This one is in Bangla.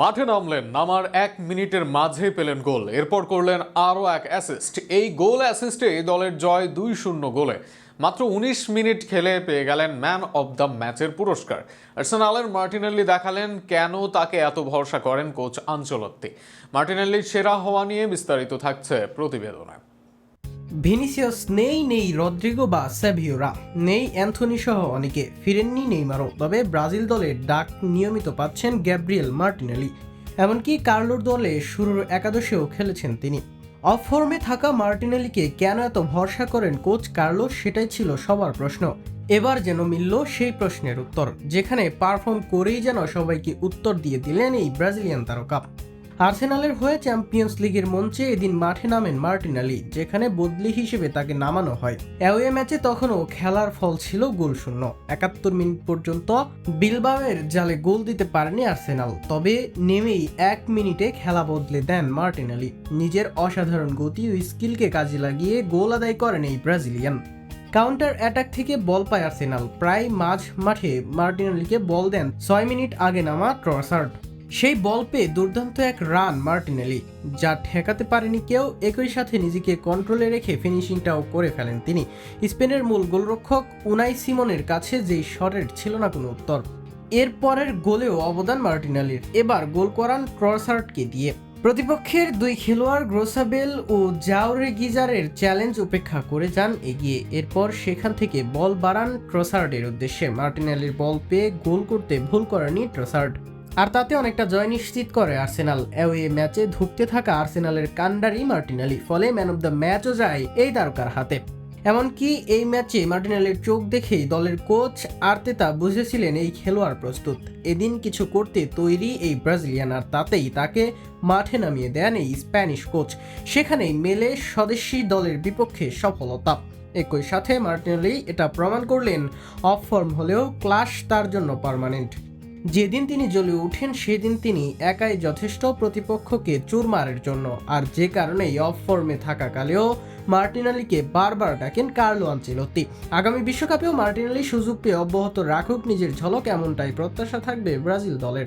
মাঠে নামলেন, নামার এক মিনিটের মাঝে পেলেন গোল। এরপর করলেন আরও এক অ্যাসিস্ট এই গোল অ্যাসিস্টে দলের জয় দুই শূন্য গোলে। মাত্র উনিশ মিনিট খেলে পেয়ে গেলেন ম্যান অব দ্য ম্যাচের পুরস্কার। আর্সেনালের মার্টিনেল্লি দেখালেন কেন তাকে এত ভরসা করেন কোচ আঞ্চলত্তি। মার্টিনেল্লির সেরা হওয়া নিয়ে বিস্তারিত থাকছে প্রতিবেদনে। ভিনিসিয়াস, নেই নেই, রদ্রিগো বা স্যাভিওরা নেই, অ্যান্থনি সহ অনেকে। ফিরেননি নেইমারও, তবে ব্রাজিল দলের ডাক নিয়মিত পাচ্ছেন গ্যাব্রিয়েল মার্টিনেলি। এমনকি কার্লোর দলে শুরুর একাদশেও খেলেছেন তিনি। অফ ফর্মে থাকা মার্টিনেলিকে কেন এত ভরসা করেন কোচ কার্লো, সেটাই ছিল সবার প্রশ্ন। এবার যেন মিলল সেই প্রশ্নের উত্তর, যেখানে পারফর্ম করেই যেন সবাইকে উত্তর দিয়ে দিলেন এই ব্রাজিলিয়ান তারকা। আর্সেনালের হয়ে চ্যাম্পিয়ন্স লিগের মঞ্চে এদিন মাঠে নামেন মার্টিনালি যেখানে বদলি হিসেবে তাকে নামানো হয়। অ্যাওয়ে ম্যাচে তখনও খেলার ফল ছিল গোল শূন্য। একাত্তর মিনিট পর্যন্ত বিলবাওয়ের জালে গোল দিতে পারেনি আর্সেনাল, তবে নেমেই এক মিনিটে খেলা বদলে দেন মার্টিনালি নিজের অসাধারণ গতি ও স্কিলকে কাজে লাগিয়ে গোল আদায় করেন এই ব্রাজিলিয়ান। কাউন্টার অ্যাটাক থেকে বল পায় আর্সেনাল, প্রায় মাঝ মাঠে মার্টিনালিকে বল দেন ছয় মিনিট আগে নামা ট্রসার্ড। সেই বল পেয়ে দুর্দান্ত এক রান মার্টিনেলি, যা ঠেকাতে পারেনি কেউ, একই সাথে নিজেকে কন্ট্রোলে রেখে ফিনিশিংটাও করে ফেলেন তিনি। স্পেনের মূল গোলরক্ষক উনাই সিমনের কাছে যেই শটের ছিল না কোনো উত্তর। এর পরের গোলেও অবদান মার্টিনালির। এবার গোল করান ট্রসার্ডকে দিয়ে। প্রতিপক্ষের দুই খেলোয়াড় গ্রোসাবেল ও জাওরে গিজারের চ্যালেঞ্জ উপেক্ষা করে যান এগিয়ে। এরপর সেখান থেকে বল বাড়ান ট্রসার্ডের উদ্দেশ্যে। মার্টিনালির বল পেয়ে গোল করতে ভুল করেনি ট্রসার্ড তাতে অনেকটা জয় নিশ্চিত করে আর্সেনাল। অ্যাওয়ে ম্যাচে ধুঁকতে থাকা আর্সেনালের কান্ডারি মার্টিনালি ফলে ম্যান অব দ্য ম্যাচও যায় এই তারকার হাতে। এমনকি এই ম্যাচে মার্টিনালের চোখ দেখেই দলের কোচ আর্তেতা বুঝেছিলেন এই খেলোয়াড় প্রস্তুত। এদিন কিছু করতে তৈরি এই ব্রাজিলিয়ান আর তাতেই তাকে মাঠে নামিয়ে দেন এই স্প্যানিশ কোচ। সেখানেই মেলে স্বদেশী দলের বিপক্ষে সফলতা। একই সাথে মার্টিনালি এটা প্রমাণ করলেন, অফ ফর্ম হলেও ক্লাস তার জন্য পার্মানেন্ট। যেদিন তিনি জ্বলে ওঠেন সেদিন তিনি একাই যথেষ্ট প্রতিপক্ষকে চুরমারের জন্য। আর যে কারণেই অফ ফর্মে থাকাকালেও মার্টিনালিকে বারবার ডাকেন কার্লো আঞ্চেলত্তি। আগামী বিশ্বকাপেও মার্টিনালি সুযোগ পেয়ে অব্যাহত রাখুক নিজের ঝলক, এমনটাই প্রত্যাশা থাকবে ব্রাজিল দলের।